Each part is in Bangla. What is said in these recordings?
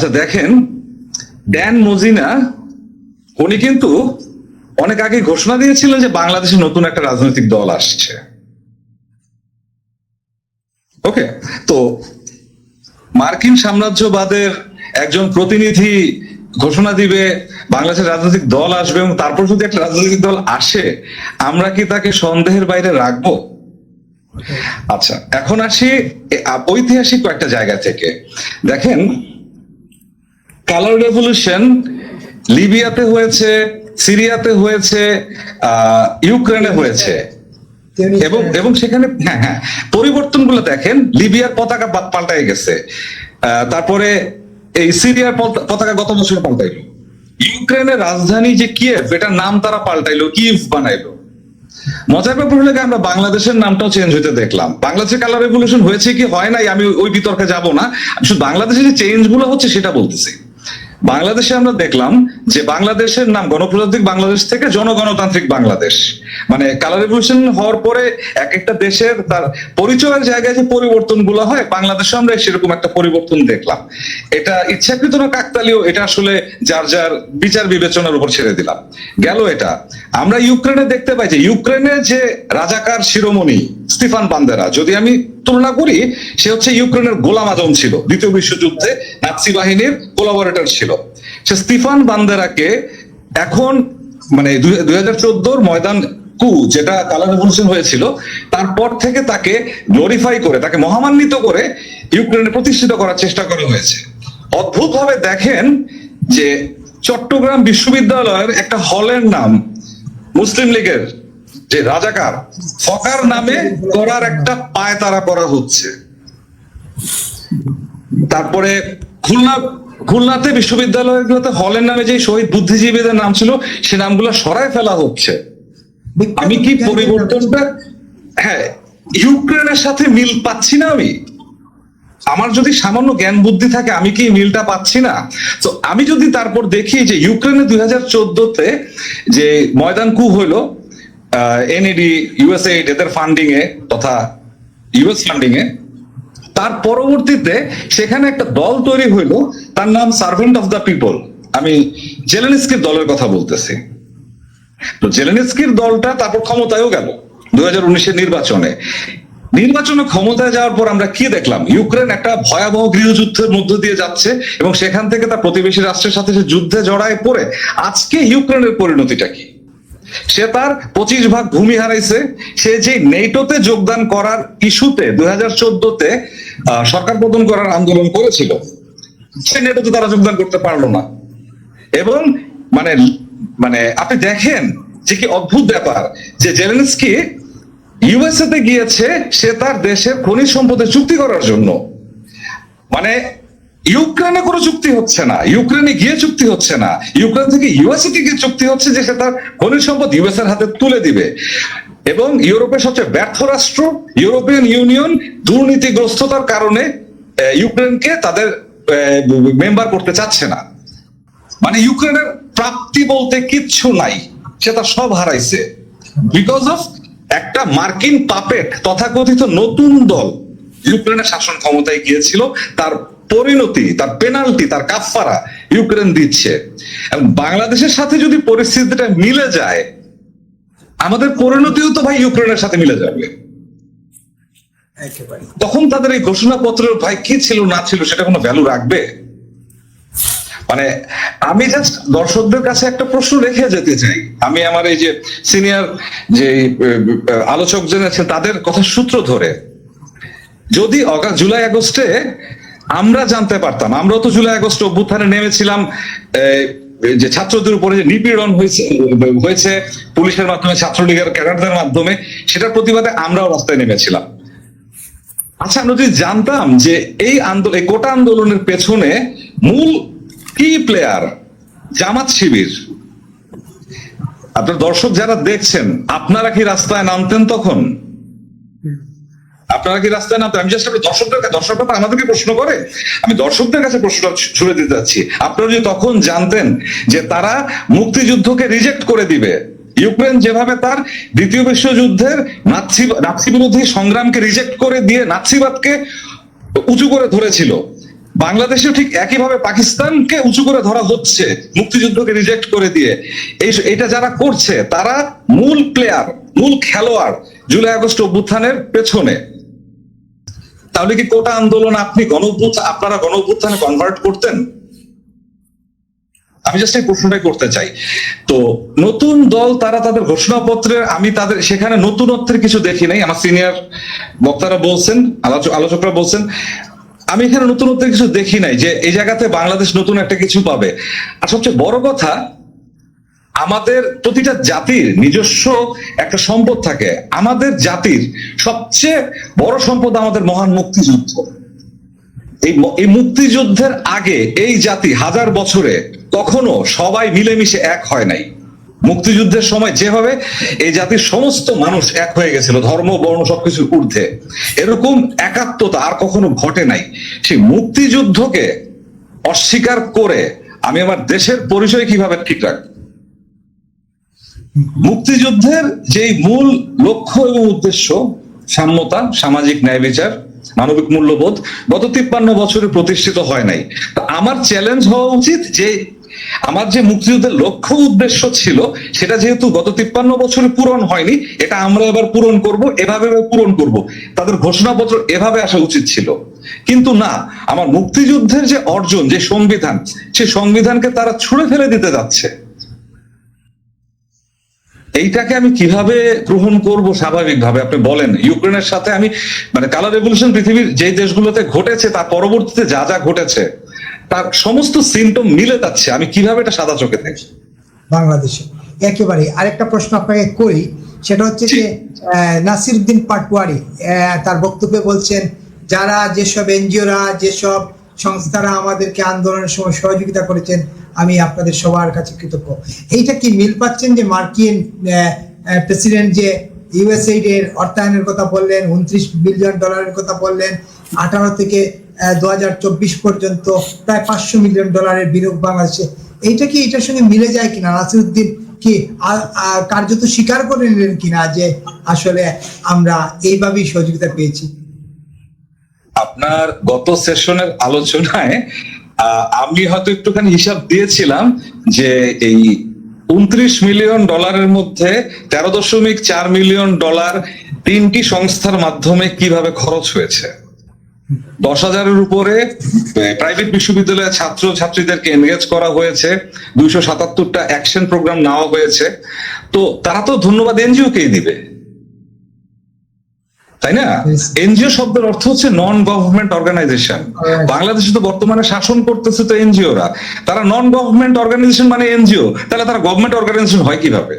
আচ্ছা দেখেন ড্যান মজিনা উনি কিন্তু অনেক আগে ঘোষণা দিয়েছিলেন যে বাংলাদেশে নতুন একটা রাজনৈতিক দল আসছে। ওকে তো মার্কিন সাম্রাজ্যবাদের একজন প্রতিনিধি ঘোষণা দিবে বাংলাদেশের রাজনৈতিক দল আসবে এবং তারপর যদি একটা রাজনৈতিক দল আসে আমরা কি তাকে সন্দেহের বাইরে রাখব? আচ্ছা এখন আসি ঐতিহাসিক কয়েকটা জায়গা থেকে। দেখেন কালার রেভলিউশন, লিবিয়াতে হয়েছে, সিরিয়াতে হয়েছে ইউক্রেনে হয়েছে। এবং এবং সেখানে হ্যাঁ হ্যাঁ পরিবর্তনগুলো দেখেন, লিবিয়ার পতাকা পাল্টাই গেছে। তারপরে এই সিরিয়ার পতাকা গত বছর পাল্টাইলো। ইউক্রেনের রাজধানী যে কিয়েভ, এটার নাম তারা পাল্টাইলো, কিয়েভ বানাইলো। মজার ব্যাপার হলো আমরা বাংলাদেশের নামটাও চেঞ্জ হতে দেখলাম। বাংলাদেশে কালার রেভলিউশন হয়েছে কি, হয় নাই, আমি ওই বিতর্কে যাব না। শুধু বাংলাদেশে যে চেঞ্জগুলো হচ্ছে, সেটা বলতেছি। বাংলাদেশে আমরা দেখলাম যে বাংলাদেশের নাম গণপ্রজাতান্ত্রিক বাংলাদেশ থেকে জনগণতান্ত্রিক বাংলাদেশ। মানে কালার রেভলিউশন হওয়ার পরে এক একটা দেশের তার পরিচয়ের জায়গায় যে পরিবর্তনগুলো হয়, বাংলাদেশে আমরা সেরকম একটা পরিবর্তন দেখলাম। এটা ইচ্ছাকৃত না কাকতালীয়, এটা আসলে যার যার বিচার বিবেচনার উপর ছেড়ে দিলাম। গেল এটা। আমরা ইউক্রেনে দেখতে পাই যে ইউক্রেনে যে রাজাকার শিরোমণি, স্টিফান বান্দেরা, যদি আমি তুলনা করি, সে হচ্ছে ইউক্রেনের গোলাম আজম ছিল, দ্বিতীয় বিশ্বযুদ্ধে নাৎসি বাহিনীর কোলাবরেটর ছিল। সে স্টিফান বান্দেরাকে এখন মানে দুই হাজার চোদ্দোর ময়দান কু, যেটা কালার রেভলিউশন হয়েছিল, তারপর থেকে তাকে গ্লোরিফাই করে, তাকে মহামান্বিত করে ইউক্রেনে প্রতিষ্ঠিত করার চেষ্টা করা হয়েছে। অদ্ভুত ভাবে দেখেন যে চট্টগ্রাম বিশ্ববিদ্যালয়ের একটা হলের নাম, মুসলিম লীগের যে রাজাকার, ফকার নামে করার একটা পায়তারা করা হচ্ছে। তারপরে খুলনা, খুলনাতে বিশ্ববিদ্যালয়গুলোতে হলের নামে যে শহীদ বুদ্ধিজীবীদের নাম ছিল, সে নামগুলো সরায় ফেলা হচ্ছে। আমি কি পরিবর্তনটা? হ্যাঁ ইউক্রেনের সাথে মিল পাচ্ছি না আমি। আমার যদি সামান্য জ্ঞান বুদ্ধি থাকে, আমি কি মিলটা পাচ্ছি না? তো আমি যদি তারপর দেখি যে ইউক্রেনে দুই হাজার চোদ্দতে যে ময়দান কু হইল এনএডি ইউএসএ এদের ফান্ডিং এ তথা ইউএস ফান্ডিং এ। তার পরবর্তীতে সেখানে একটা দল তৈরি হইল, তার নাম সার্ভেন্ট অফ দ্য পিপল আমি জেলেনিস্কির দলের কথা বলতেছি। তো জেলেনিস্কির দলটা তারপর ক্ষমতায়ও গেল দু হাজার উনিশের নির্বাচনে। নির্বাচনে ক্ষমতায় যাওয়ার পর আমরা কি দেখলাম? ইউক্রেন একটা ভয়াবহ গৃহযুদ্ধের মধ্য দিয়ে যাচ্ছে এবং সেখান থেকে তার প্রতিবেশী রাষ্ট্রের সাথে সে যুদ্ধে জড়ায় পড়ে। আজকে ইউক্রেনের পরিণতিটা কি? সে তার পঁচিশ ভাগ ভূমি হারাইছে। সে যে নেটোতে যোগদান করার ইস্যুতে দুই হাজার চোদ্দতে সরকার পতন করার আন্দোলন করেছিল, সে নেটোতে তারা যোগদান করতে পারল না। এবং মানে মানে আপনি দেখেন যে কি অদ্ভুত ব্যাপার যে জেলেনস্কি ইউএসএ তে গিয়েছে, সে তার দেশের খনিজ সম্পদে চুক্তি করার জন্য। মানে ইউক্রেনে কোনো চুক্তি হচ্ছে না। ইউক্রেনে গিয়ে চুক্তি হচ্ছে না। ইউক্রেন থেকে ইউএসএ থেকে চুক্তি হচ্ছে যে সে তার খনিজ সম্পদ ইউএস এর হাতে তুলে দিবে। এবং ইউরোপের সবচেয়ে ব্যর্থ রাষ্ট্র, ইউরোপিয়ান ইউনিয়ন দুর্নীতিগ্রস্ততার কারণে ইউক্রেনকে তাদের মেম্বার করতে চাচ্ছে না। মানে ইউক্রেনের প্রাপ্তি বলতে কিচ্ছু নাই। সে তার সব হারাইছে। বিকজ অফ একটা মার্কিন পাপেট, তথাকথিত নতুন দল, ইউক্রেনের শাসন ক্ষমতায় গিয়েছিল, তার পরিণতি তার পেনাল্টি তার কাফফারা ইউক্রেন দিচ্ছে। এবং বাংলাদেশের সাথে যদি পরিস্থিতিটা মিলে যায় আমাদের পরিণতিও তো ভাই ইউক্রেনের সাথে মিলে যাবে। তখন তাদের এই ঘোষণাপত্রের ভাই কি ছিল না ছিল সেটা কোনো ভ্যালু রাখবে? মানে আমি জাস্ট দর্শকদের কাছে একটা প্রশ্ন রেখে যেতে চাই। আমি আমার এই যে সিনিয়র যে আলোচক যারা আছেন তাদের কথা সূত্র ধরে যদি জুলাই আগস্টে আমরা জানতে পারতাম। আমরা তো জুলাই আগস্ট অভ্যুত্থানে নেমেছিলাম। যে ছাত্রদের উপরে যে নিপীড়ন হয়েছে হয়েছে পুলিশের মাধ্যমে, ছাত্রলীগের ক্যাডারদের মাধ্যমে, সেটার প্রতিবাদে আমরাও রাস্তায় নেমেছিলাম। আচ্ছা আমরা যদি জানতাম যে এই আন্দোলন এই কোটা আন্দোলনের পেছনে মূল কি প্লেয়ার জামাত শিবির। আপনার দর্শক যারা দেখছেন, আপনারা কি রাস্তায় নামতেন তখন? আপনারা কি রাস্তায় নামতেন আমি জাস্ট দর্শকদের দর্শকরা তো আমাদেরকে প্রশ্ন করে। আমি দর্শকদের কাছে প্রশ্নটা ছুড়ে দিতে যাচ্ছি। আপনারা যদি তখন জানতেন যে তারা মুক্তিযুদ্ধকে রিজেক্ট করে দিবে, ইউক্রেন যেভাবে তার দ্বিতীয় বিশ্বযুদ্ধের নাৎসি নাৎসি বিরোধী সংগ্রামকে রিজেক্ট করে দিয়ে নাৎসিবাদকে উঁচু করে ধরেছিল, বাংলাদেশেও ঠিক একইভাবে পাকিস্তানকে উঁচু করে ধরা হচ্ছে মুক্তিযুদ্ধকে রিজেক্ট করে দিয়ে। এই এটা যারা করছে, তারা মূল প্লেয়ার মূল খেলোয়াড় জুলাই আগস্ট অভ্যুত্থানের পেছনে। তাহলে কি কোটা আন্দোলন আপনি গণ আপনারা গণ অভ্যুত্থানে কনভার্ট করতেন? আমি জাস্ট এই প্রশ্নটাই করতে চাই। তো নতুন দল তারা তাদের ঘোষণাপত্রের, আমি তাদের, সেখানে নতুনত্বের কিছু দেখি নাই। আমার সিনিয়র বক্তারা বলছেন আলোচক আলোচকরা বলছেন, আমি এখানে নতুনত্বের কিছু দেখি নাই যে এই জায়গাতে বাংলাদেশ নতুন একটা কিছু পাবে। আর সবচেয়ে বড় কথা আমাদের প্রতিটা জাতির নিজস্ব একটা সম্পদ থাকে। আমাদের জাতির সবচেয়ে বড় সম্পদ আমাদের মহান মুক্তিযুদ্ধ। এই এই মুক্তিযুদ্ধের আগে এই জাতি হাজার বছরে কখনো সবাই মিলেমিশে এক হয় নাই। মুক্তিযুদ্ধের সময় যেভাবে এই জাতির সমস্ত মানুষ এক হয়ে গেছিল, ধর্ম, বর্ণ সবকিছুর ঊর্ধ্বে, এরকম একাত্মতা আর কখনো ঘটে নাই। সেই মুক্তিযুদ্ধকে অস্বীকার করে আমি আমার দেশের পরিচয় কীভাবে ঠিক রাখব? মুক্তিযুদ্ধের যেই মূল লক্ষ্য এবং উদ্দেশ্য, সাম্যতা, সামাজিক ন্যায় বিচার, মানবিক মূল্যবোধ, গত তিপ্পান্ন বছরে প্রতিষ্ঠিত হয় নাই। তা আমার চ্যালেঞ্জ হওয়া উচিত যে আমার যে মুক্তিযুদ্ধের লক্ষ্য উদ্দেশ্য ছিল, সেটা যেহেতু গত তিপ্পান্ন বছরে পূরণ হয়নি, এটা আমরা এবার পূরণ করব, এভাবে পূরণ করব। তাদের ঘোষণাপত্র এভাবে আসা উচিত ছিল। কিন্তু না, আমার মুক্তিযুদ্ধের যে অর্জন, যে সংবিধান সেই সংবিধানকে তারা ছুঁড়ে ফেলে দিতে যাচ্ছে। এইটাকে আমি কীভাবে গ্রহণ করব স্বাভাবিকভাবে? আপনি বলেন ইউক্রেনের সাথে আমি মানে কালার রেভলিউশন পৃথিবীর যে দেশগুলোতে ঘটেছে তার পরবর্তীতে যা যা ঘটেছে তার সমস্ত সিমটম মিলে যাচ্ছে। আমি কীভাবে এটা সাদা চোখে দেখি? বাংলাদেশে। একেবারে আরেকটা প্রশ্ন আপনাকে করি সেটা হচ্ছে যে আহ, নাসিরউদ্দিন পাটওয়ারি আহ, তার বক্তব্যে বলছেন যারা যেসব এনজিওরা যেসব সংস্থারা আমাদেরকে আন্দোলনের সময় সহযোগিতা করেছেন, আমি আপনাদের সবার কাছে কৃতজ্ঞ। এইটা কি মিল পাচ্ছেন যে মার্কিন প্রেসিডেন্ট যে ইউএসএইড এর অর্থায়নের কথা বললেন, উনত্রিশ বিলিয়ন ডলারের কথা বললেন, আঠারো থেকে দু হাজার চব্বিশ পর্যন্ত প্রায় পাঁচশো মিলিয়ন ডলারের বিনিয়োগ বাংলাদেশে। এইটা কি এটার সঙ্গে মিলে যায় কিনা? নাসিরুদ্দিন কি কার্যত স্বীকার করে নিলেন কিনা যে আসলে আমরা এইভাবেই সহযোগিতা পেয়েছি? আপনার গত সেশনের আলোচনায় আমি হয়তো একটুখানি হিসাব দিয়েছিলাম যে এই উনত্রিশ মিলিয়ন ডলারের মধ্যে তেরো দশমিক চার মিলিয়ন ডলার তিনটি সংস্থার মাধ্যমে কীভাবে খরচ হয়েছে? দশ হাজারের উপরে প্রাইভেট বিশ্ববিদ্যালয়ের ছাত্র ছাত্রীদেরকে এনগেজ করা হয়েছে, দুইশো সাতাত্তরটা অ্যাকশন প্রোগ্রাম নেওয়া হয়েছে। তো তারা তো ধন্যবাদ এনজিও কেই দিবে। তাই না? এনজিও শব্দের অর্থ হচ্ছে নন গভর্নমেন্ট অর্গানাইজেশন বাংলাদেশে তো বর্তমানে শাসন করতেছে তো এনজিওরা। তারা নন গভর্নমেন্ট অর্গানাইজেশন মানে এনজিও। তাহলে তারা গভর্নমেন্ট অর্গানাইজেশন হয় কীভাবে?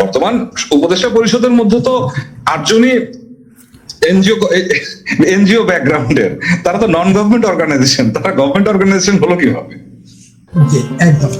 বর্তমান উপদেষ্টা পরিষদের মধ্যে তো আটজনই এনজিও এনজিও ব্যাকগ্রাউন্ডের। তারা তো নন গভর্নমেন্ট অর্গানাইজেশন তারা গভর্নমেন্ট অর্গানাইজেশন হলো কীভাবে? জি একদম।